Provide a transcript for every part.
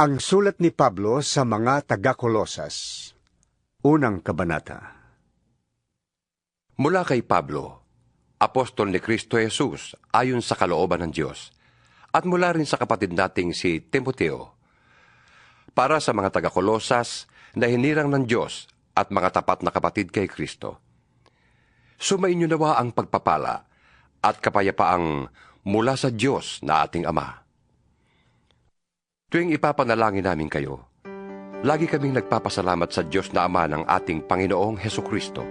Ang sulat ni Pablo sa mga taga-Kolosas. Unang kabanata. Mula kay Pablo, apostol ni Kristo Jesus ayon sa kalooban ng Diyos, at mula rin sa kapatid nating si Timoteo, para sa mga taga-Kolosas na hinirang ng Diyos at mga tapat na kapatid kay Kristo. Sumainyo nawa ang pagpapala at kapayapaang mula sa Diyos na ating Ama Tuwing ipapanalangin namin kayo, lagi kaming nagpapasalamat sa Diyos na Ama ng ating Panginoong Heso Kristo.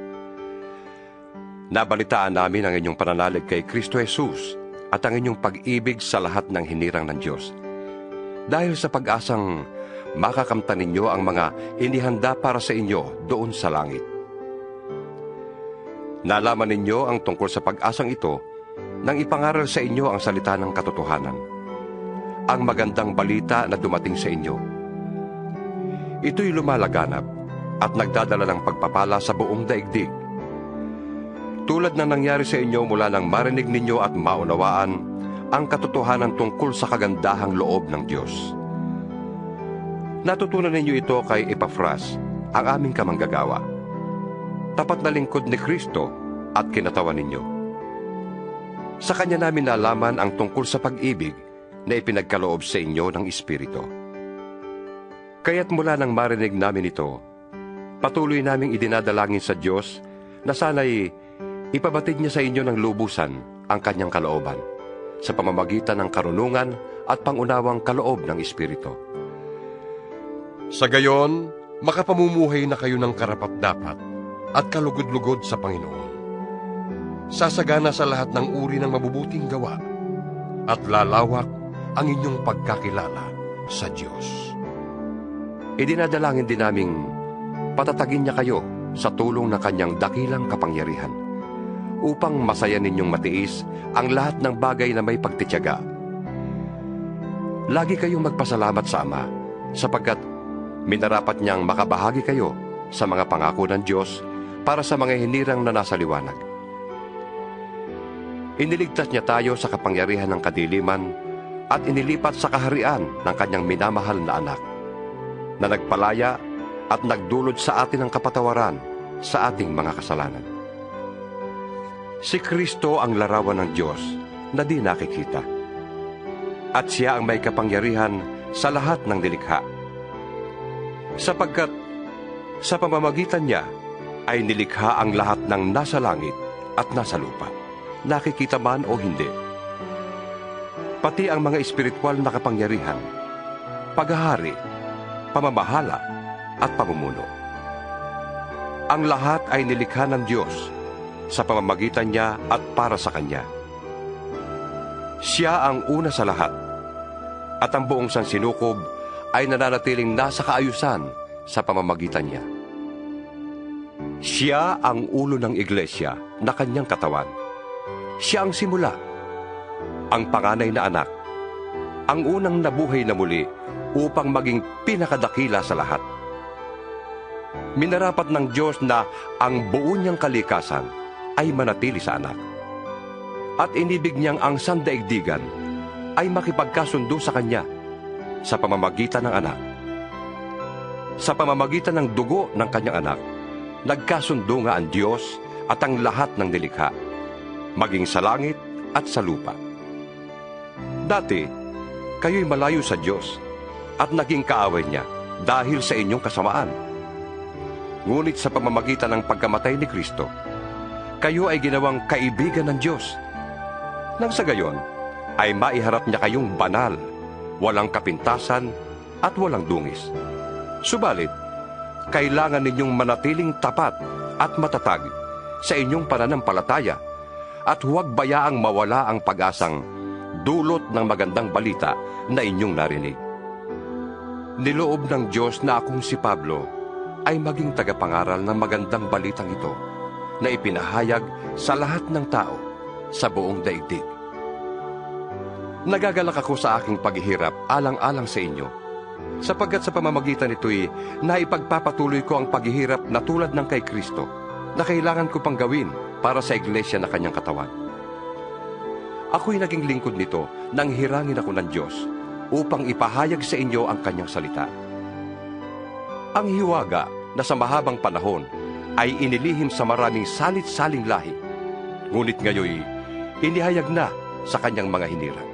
Nabalitaan namin ang inyong pananalig kay Kristo Jesus at ang inyong pag-ibig sa lahat ng hinirang ng Diyos. Dahil sa pag-asang makakamtan ninyo ang mga inihanda para sa inyo doon sa langit. Nalaman ninyo ang tungkol sa pag-asang ito nang ipangaral sa inyo ang salita ng katotohanan ang magandang balita na dumating sa inyo. Ito'y lumalaganap at nagdadala ng pagpapala sa buong daigdig. Tulad na nangyari sa inyo mula nang marinig ninyo at maunawaan ang katotohanan tungkol sa kagandahang loob ng Diyos. Natutunan ninyo ito kay Epafras, ang aming kamanggagawa. Tapat na lingkod ni Kristo at kinatawan ninyo. Sa kanya namin nalaman ang tungkol sa pag-ibig na ipinagkaloob sa inyo ng Espiritu. Kaya't mula nang marinig namin ito, patuloy naming idinadalangin sa Diyos na sana'y ipabatid niya sa inyo ng lubusan ang kanyang kalooban sa pamamagitan ng karunungan at pangunawang kaloob ng Espiritu. Sa gayon, makapamumuhay na kayo ng karapat-dapat at kalugod-lugod sa Panginoon. Sasagana sa lahat ng uri ng mabubuting gawa at lalawak ang inyong pagkakilala sa Diyos. Idinadalangin din naming patatagin niya kayo sa tulong ng kanyang dakilang kapangyarihan upang masaya ninyong matiis ang lahat ng bagay na may pagtityaga. Lagi kayong magpasalamat sa Ama sapagkat minarapat niyang makabahagi kayo sa mga pangako ng Diyos para sa mga hinirang na nasa liwanag. Iniligtas niya tayo sa kapangyarihan ng kadiliman at inilipat sa kaharian ng kanyang minamahal na anak, na nagpalaya at nagdulot sa atin ng kapatawaran sa ating mga kasalanan. Si Kristo ang larawan ng Diyos na di nakikita. At siya ang may kapangyarihan sa lahat ng nilikha. Sapagkat sa pamamagitan niya ay nilikha ang lahat ng nasa langit at nasa lupa, nakikita man o hindi pati ang mga espiritual na kapangyarihan, paghahari, pamamahala, at pamumuno. Ang lahat ay nilikha ng Diyos sa pamamagitan niya at para sa Kanya. Siya ang una sa lahat, at ang buong sansinukob ay nananatiling nasa kaayusan sa pamamagitan niya. Siya ang ulo ng iglesia na kanyang katawan. Siya ang simula ang panganay na anak, ang unang nabuhay na muli upang maging pinakadakila sa lahat. Minarapat ng Diyos na ang buo niyang kalikasan ay manatili sa anak. At inibig niyang ang sandaigdigan ay makipagkasundo sa Kanya sa pamamagitan ng anak. Sa pamamagitan ng dugo ng kanyang anak, nagkasundo nga ang Diyos at ang lahat ng nilikha, maging sa langit at sa lupa. Dati, kayo'y malayo sa Diyos at naging kaaway niya dahil sa inyong kasamaan. Ngunit sa pamamagitan ng pagkamatay ni Kristo, kayo ay ginawang kaibigan ng Diyos. Nang sa gayon, ay maiharap niya kayong banal, walang kapintasan at walang dungis. Subalit, kailangan ninyong manatiling tapat at matatag sa inyong pananampalataya at huwag bayaang mawala ang pag-asang dulot ng magandang balita na inyong narinig. Niloob ng Diyos na akong si Pablo ay maging tagapangaral ng magandang balitang ito na ipinahayag sa lahat ng tao sa buong daigdig. Nagagalak ako sa aking paghihirap alang-alang sa inyo, sapagkat sa pamamagitan nito'y naipagpapatuloy ko ang paghihirap na tulad ng kay Kristo na kailangan ko pang gawin para sa iglesia na kanyang katawan Ako'y naging lingkod nito nang hirangin ako ng Diyos upang ipahayag sa inyo ang kanyang salita. Ang hiwaga na sa mahabang panahon ay inilihim sa maraming salit-saling lahi, ngunit ngayoy inihayag na sa kanyang mga hinirang.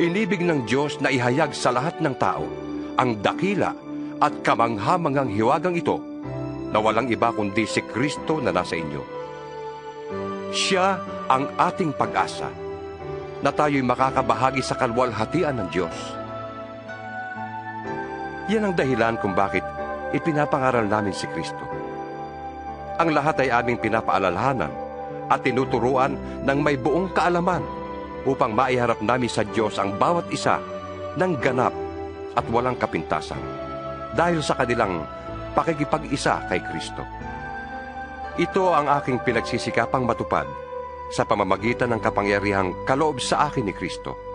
Inibig ng Diyos na ihayag sa lahat ng tao ang dakila at kamanghamangang hiwagang ito na walang iba kundi si Kristo na nasa inyo. Siya ang ating pag-asa na tayo'y makakabahagi sa kalwalhatian ng Diyos. Yan ang dahilan kung bakit ipinapangaral namin si Kristo. Ang lahat ay aming pinapaalalahanan at tinuturuan ng may buong kaalaman upang maiharap namin sa Diyos ang bawat isa ng ganap at walang kapintasan dahil sa kanilang pakikipag-isa kay Kristo. Ito ang aking pinagsisikapang matupad sa pamamagitan ng kapangyarihang kaloob sa akin ni Kristo